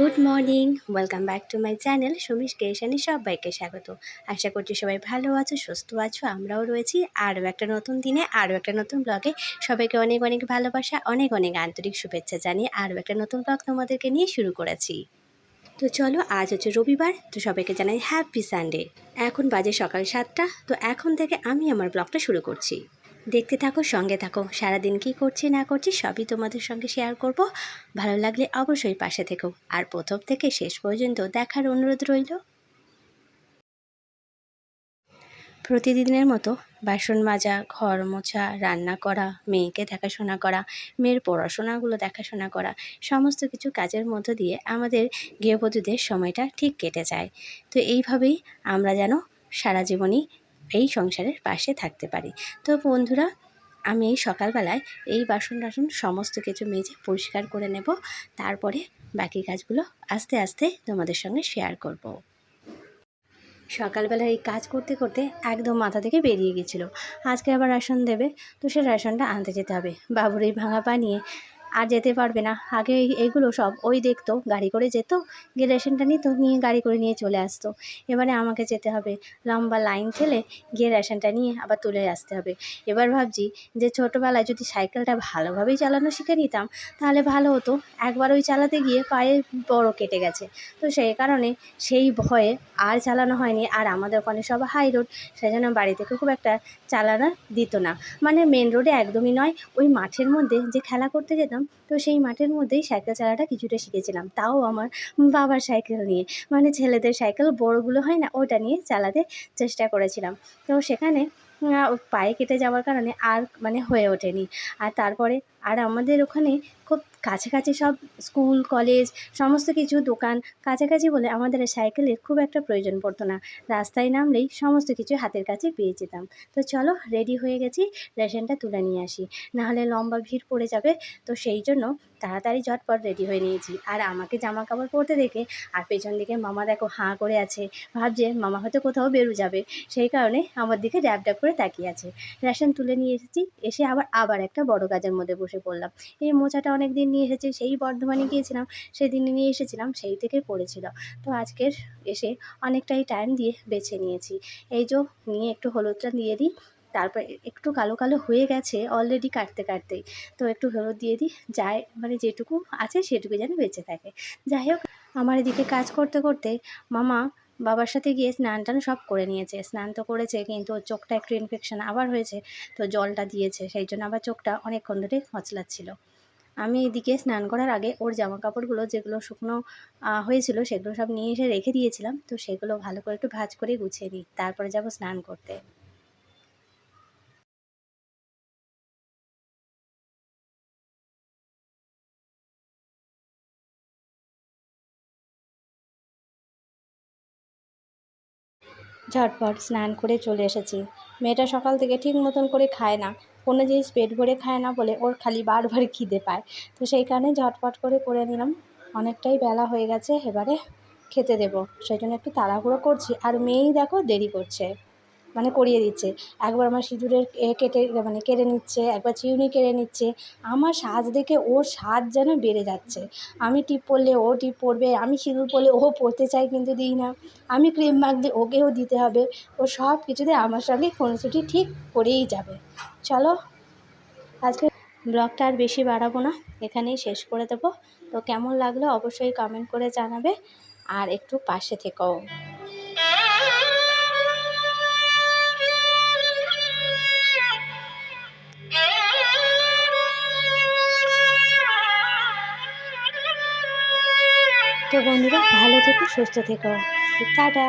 Good morning welcome back to my channel সমীশ কেশানি সবাইকে স্বাগত। আশা করছি সবাই ভালো আছো, সুস্থ আছো, আমরাও রয়েছি আরও একটা নতুন দিনে, আরও একটা নতুন ব্লগে সবাইকে অনেক অনেক ভালোবাসা, অনেক অনেক আন্তরিক শুভেচ্ছা জানিয়ে আরও একটা নতুন ব্লগ তোমাদেরকে নিয়ে শুরু করেছি। তো চলো, আজ হচ্ছে রবিবার, তো সবাইকে জানাই হ্যাপি সানডে এখন বাজে সকাল সাতটা, তো এখন থেকে আমি আমার ব্লগটা শুরু করছি। দেখতে থাকো, সঙ্গে থাকো। সারাদিন কি করছি, না করছি, সবই তোমাদের সঙ্গে শেয়ার করব। ভালো লাগলে অবশ্যই পাশে থেকো। আর প্রথম থেকে শেষ পর্যন্ত দেখার অনুরোধ রইল। প্রতিদিনের মতো বাসন মাজা, ঘর মোছা, রান্না করা, মেয়েকে দেখাশোনা করা, মেয়ের পড়াশোনাগুলো দেখাশোনা করা, সমস্ত কিছু কাজের মধ্য দিয়ে আমাদের গৃহবধূদের সময়টা ঠিক কেটে যায়। তো এইভাবেই আমরা যেন সারা জীবনই এই সংসারের পাশে থাকতে পারি। তো বন্ধুরা, আমি এই সকালবেলায় এই বাসন টাসন সমস্ত কিছু মেজে পরিষ্কার করে নেব। তারপরে বাকি কাজগুলো আস্তে আস্তে তোমাদের সঙ্গে শেয়ার করব। সকালবেলা এই কাজ করতে করতে একদম মাথা থেকে বেরিয়ে গেছিল। আজকে আবার রেশন দেবে, তো সে রেশনটা আনতে যেতে হবে। বাবুর এই ভাঙা পা নিয়ে আর যেতে পারবে না। আগে এগুলো সব ওই দেখতো, গাড়ি করে যেত, গিয়ে রেশনটা নিত, নিয়ে গাড়ি করে নিয়ে চলে আসতো। এবারে আমাকে যেতে হবে, লম্বা লাইন ঠেলে গিয়ে রেশনটা নিয়ে আবার তুলে আসতে হবে। এবার ভাবছি যে ছোটোবেলায় যদি সাইকেলটা ভালোভাবেই চালানো শিখে নিতাম, তাহলে ভালো হতো। একবার ওই চালাতে গিয়ে পায়ে বড় কেটে গেছে। তো সেই কারণে সেই ভয়ে আর চালানো হয়নি, আর আমাদের ওখানে সব হাই রোড সেই জন্য বাড়ি থেকে খুব একটা চালানো দিত না। মানে মেন রোডে একদমই নয়, ওই মাঠের মধ্যে যে খেলা করতে যেতাম তো সেই মাঠের মধ্যেই সাইকেল চালাটা কিছুটা শিখেছিলাম। তাও আমার বাবার সাইকেল নিয়ে। মানে ছেলেদের সাইকেল বড়গুলো হয় না ওটা নিয়ে চালাতে চেষ্টা করেছিলাম। তো সেখানে পায়ে কেটে যাওয়ার কারণে আর মানে হয়ে ওঠেনি। আর তারপরে আর আমাদের ওখানে খুব কাছাকাছি সব স্কুল, কলেজ, সমস্ত কিছু দোকান কাছাকাছি বলে আমাদের সাইকেলের খুব একটা প্রয়োজন পড়তো না। রাস্তায় নামলেই সমস্ত কিছু হাতের কাছে পেয়ে যেতাম। তো চলো রেডি হয়ে গেছি রেশনটা তুলে নিয়ে আসি। নাহলে লম্বা ভিড় পড়ে যাবে, তো সেই জন্য তাড়াতাড়ি ঝটপট রেডি হয়ে নিয়েছি। আর আমাকে জামা কাপড় পরতে দেখে আর পেছন দিকে মামা দেখো হাঁ করে আছে। ভাবছে মামা হয়তো কোথাও বেরো যাবে। সেই কারণে আমার দিকে ড্যাব ড্যাব করে তাকিয়ে আছে। রেশন তুলে নিয়ে এসেছি, এসে আবার আবার একটা বড় কাজের মধ্যে বসে পড়লাম। এই মোচাটা অনেক দিন নিয়ে এসেছে, সেই বর্ধমানে গিয়েছিলাম, সেদিন নিয়ে এসেছিলাম, সেই থেকে পড়েছিল। তো আজকের এসে অনেকটাই টাইম দিয়ে বেছে নিয়েছি। এই যে নিয়ে একটু হলুদটা দিয়ে দিই, তারপর একটু কালো কালো হয়ে গেছে অলরেডি কাটতে কাটতেই। তো একটু হলুদ দিয়ে দিই যায় মানে যেটুকু আছে সেটুকু যেন বেঁচে থাকে। যাই হোক, আমার এদিকে কাজ করতে করতে মামা বাবার সাথে গিয়ে স্নান টান সব করে নিয়েছে। স্নান তো করেছে, কিন্তু ওর চোখটা একটু ইনফেকশান আবার হয়েছে, তো জলটা দিয়েছে, সেই জন্য আবার চোখটা অনেকক্ষণ ধরে হচলাচ্ছিল আমি এদিকে স্নান করার আগে ওর জামা কাপড়গুলো যেগুলো শুকনো হয়েছিল সেগুলো সব নিয়ে এসে রেখে দিয়েছিলাম, তো সেগুলো ভালো করে একটু ভাজ করে গুছিয়ে দিই তারপরে যাব স্নান করতে। ঝটপট স্নান করে চলে এসেছি। মেয়েটা সকাল থেকে ঠিক মতন করে খায় না। কোনো জিনিস পেট ভরে খায় না বলে ওর খালি বারবার খিদে পায়। তো সেই কারণে ঝটপট করে করে নিলাম। অনেকটাই বেলা হয়ে গেছে, এবারে খেতে দেবো। সেই জন্য একটু তাড়াহুড়ো করছি। আর মেয়েই দেখো দেরি করছে। মানে করিয়ে দিচ্ছে। একবার আমার সিঁদুরের কেটে মানে কেড়ে নিচ্ছে, একবার চিউনি কেড়ে নিচ্ছে, আমার সাজ দেখে ওর সাজ যেন বেড়ে যাচ্ছে। আমি টিপ পরলে ও টিপ পরবে, আমি সিঁদুর পরলে ও পরতে চাই কিন্তু দিই না। আমি ক্রিম মাখলে ওকেও দিতে হবে। ও সব কিছুতে আমার সঙ্গে ছুটি ঠিক করেই যাবে। চলো আজকে ব্লগটা আর বেশি বাড়াবো না, এখানেই শেষ করে দেবো। তো কেমন লাগল অবশ্যই কমেন্ট করে জানাবে। আর একটু পাশে থেকেও তো বন্ধুরা ভালো থেকো সুস্থ থেকো। টাটা।